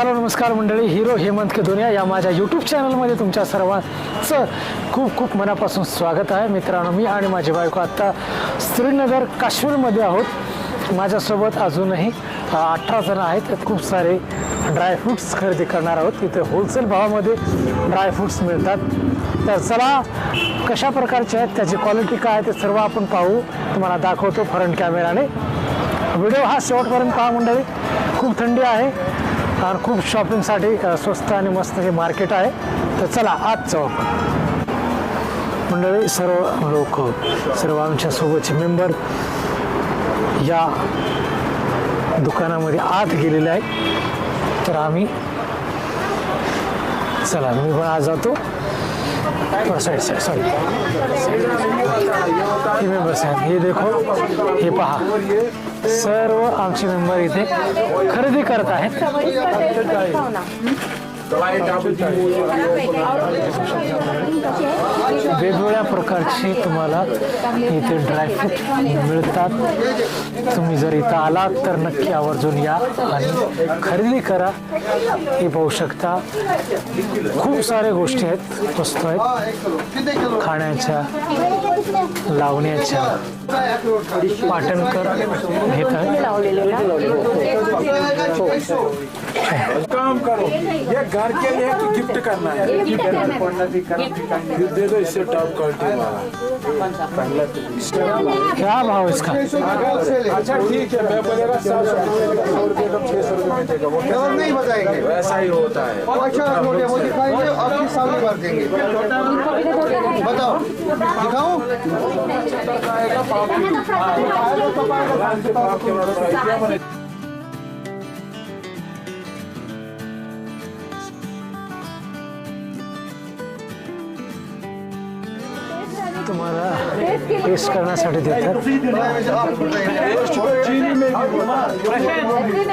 Hello नमस्कार मंडळी. Hero Hemant के दुनिया या माझ्या यूट्यूब चॅनलमध्ये तुमच्या सर्वांचं खूप खूप मनापासून स्वागत आहे. मित्रांनो मी आणि माझी बायको आत्ता श्रीनगर काश्मीरमध्ये आहोत. माझ्यासोबत अजूनही अठरा जणं आहेत. खूप सारे ड्रायफ्रूट्स खरेदी करणार आहोत. तिथे होलसेल भावामध्ये ड्रायफ्रूट्स मिळतात. तर चला कशा प्रकारचे आहेत त्याची क्वालिटी काय आहे ते सर्व आपण पाहू. तुम्हाला दाखवतो फ्रंट कॅमेराने व्हिडिओ हा शेवटपर्यंत पहा मंडळी. खूप थंडी आहे. आणि खूप शॉपिंगसाठी स्वस्त आणि मस्त हे मार्केट आहे. तर चला आज जाऊ मंडळी सर्व लोक सर्व आमच्या सोबतचे मेंबर या दुकानामध्ये आत गेलेले आहे तर आम्ही चला मी पण आज जातो. साईड साईड सॉरी हे मेंबर्स आहेत. हे देखो हे पहा. सर्व आमचे मेंबर इथे खरेदी करत आहेत. वेगवेगळ्या प्रकारचे तुम्हाला इथे ड्रायफ्रूट मिळतात. तुम्ही जर इथं आलात तर नक्की आवर्जून या आणि खरेदी करा. हे पाहू शकता. खूप साऱ्या गोष्टी आहेत वस्तू आहेत. खाण्याच्या लावण्याच्या. पाटणकर घेत आहेत काम करो ये घर के लिए गिफ्ट करना है दे दो इससे टॉप क्वालिटी वाला क्या भाव इसका अच्छा ठीक है मैं बोलेगा सात सौ रुपये का छह सौ रुपये में देगा वो और नहीं बताएँगे वैसा ही होता है अच्छा वो दिखाएँगे आपके सामने कर देंगे बताओ दिखाओ तुम्हाला टेस्ट करण्यासाठी देतात.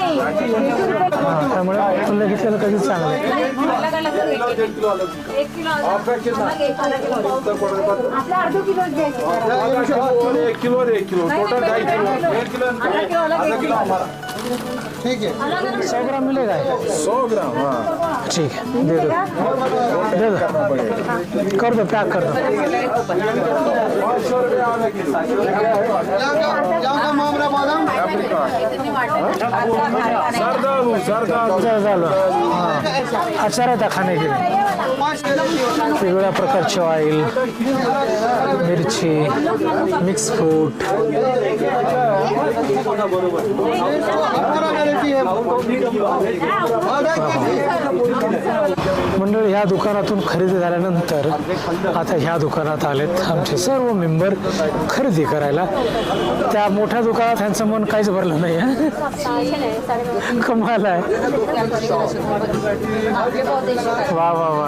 हा, त्यामुळे तुला घेतलेलं कधीच चांगलं आहे. एक किलो आपला अर्धा किलो. घ्यायचं एक किलो और एक किलो. टोटल ढाई किलो. एक किलो अर्धा किलो किलो. ठीक है सौ ग्राम मिलेगा? सौ ग्राम हाँ। ठीक है दे दो। दे दो। कर दो पैक कर दो। आधा किलो यहाँ का हां लिए। वेगवेगळ्या प्रकारचे ऑइल मिरची मिक्स फ्रूट। मंडळी ह्या दुकानातून खरेदी झाल्यानंतर आता ह्या दुकानात आलेत आमचे सर्व मेंबर खरेदी करायला. त्या मोठ्या दुकानात ह्यांचं मन काहीच भरलं नाही कमाला कमाल आहे. वा वा वा.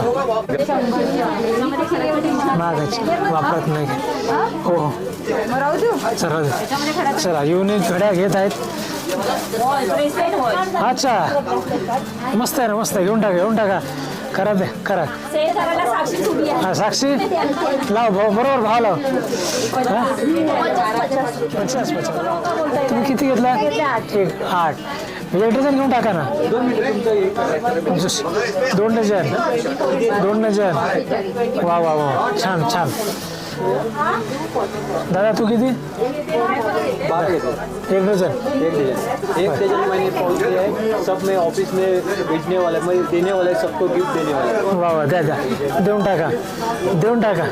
मागायची वापरत नाही. हो. हो. चला चला येऊन युनिक घड्या घेत आहेत. अच्छा. मस्त आहे ना मस्त आहे. घेऊन टाका घेऊन टाका. करा दे करा. हा साक्षी? लाव भाऊ बरोबर भाव लाव. हा? पचास पचास. तुम्ही किती घेतला? एक आठ. म्हणजे एक डझन घेऊन टाका ना. दोन डझन. दोन डझन. वा वा वा. छान छान. दादा तू किती? एक डझन. एक डजन मैंने पहुंच दिया है. सब में ऑफिस में भेजने वाला मैं देने वाला है सबको गिफ्ट देने वाला. है वा वा द्या द्या. देऊन टाका. देऊन टाका.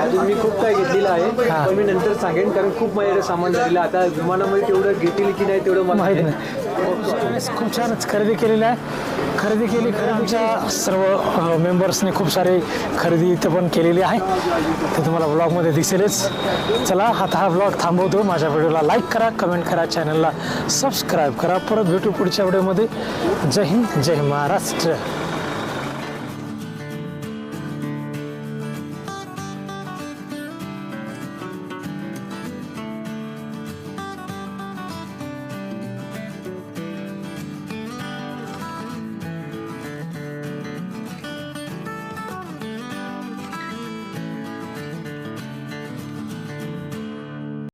अजून मी खूप काही घेतलेलं आहे. हा. पण मी नंतर सांगेन कारण खूप माझ्याकडे सामान झालेलं आहे. आता विमानामध्ये तेवढं घेतील की नाही तेवढं मला माहीत नाही. खूप छानच खरेदी केलेली आहे. खरेदी केली खरं आमच्या सर्व मेंबर्सने खूप सारे खरेदी इथं पण केलेली आहे. ते तुम्हाला ब्लॉगमध्ये दिसेलच. चला आता हा ब्लॉग थांबवतो. माझ्या व्हिडिओला लाईक करा कमेंट करा चॅनलला सबस्क्राईब करा. परत भेटू पुढच्या व्हिडिओमध्ये जय हिंद जय महाराष्ट्र.